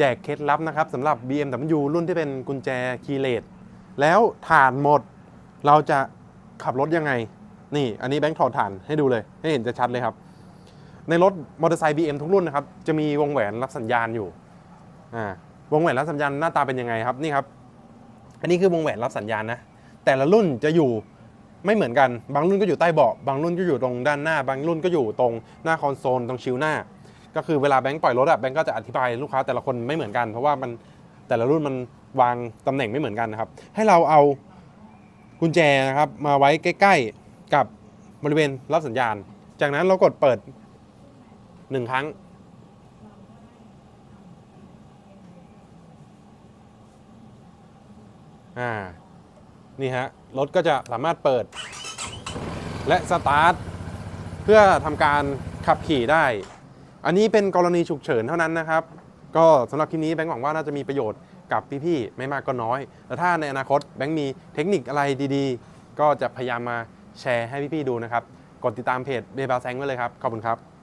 แจกเคล็ดลับนะครับสำหรับ BMW รุ่นที่เป็นกุญแจคีย์เลสแล้วถ่านหมดเราจะขับรถยังไง นี่ อันนี้แบงค์ถอดถ่านให้ดูเลย ให้เห็นจะชัดเลยครับ ในรถมอเตอร์ไซค์ BM ทุกรุ่นนะครับ จะมีวงแหวนรับสัญญาณอยู่อ่าวงแหวนรับสัญญาณหน้าตาเป็นยังไงครับนี่ครับ อันนี้คือวงแหวนรับสัญญาณนะแต่ละรุ่นจะอยู่ไม่เหมือนกัน บางรุ่นก็อยู่ใต้เบาะ บางรุ่นก็อยู่ตรงด้านหน้า บางรุ่นก็อยู่ตรงหน้าคอนโซลตรงชิวหน้า ก็คือเวลาแบงค์ปล่อยรถอะแบงค์ก็จะอธิบายลูกค้าแต่ละคนไม่เหมือนกัน เพราะว่ามันแต่ละรุ่นมันวางตำแหน่งไม่เหมือนกันนะครับ ให้เราเอากุญแจนะครับมาไว้ใกล้ ๆ กับบริเวณรับสัญญาณ จากนั้นเรากดเปิดหนึ่งครั้ง อ่า นี่ฮะ รถก็จะสามารถเปิด และสตาร์ท เพื่อทำการขับขี่ได้ อันนี้เป็นกรณีฉุกเฉินเท่านั้นนะครับ ก็สำหรับคลิปนี้แบงค์หวังว่าน่าจะมีประโยชน์กับพี่ๆไม่มากก็น้อยแต่ถ้าในอนาคตแบงค์มีเทคนิคอะไรดีๆ ก็จะพยายามมาแชร์ให้พี่ๆดูนะครับ กดติดตามเพจเบบาแซงไว้เลยครับ ขอบคุณครับ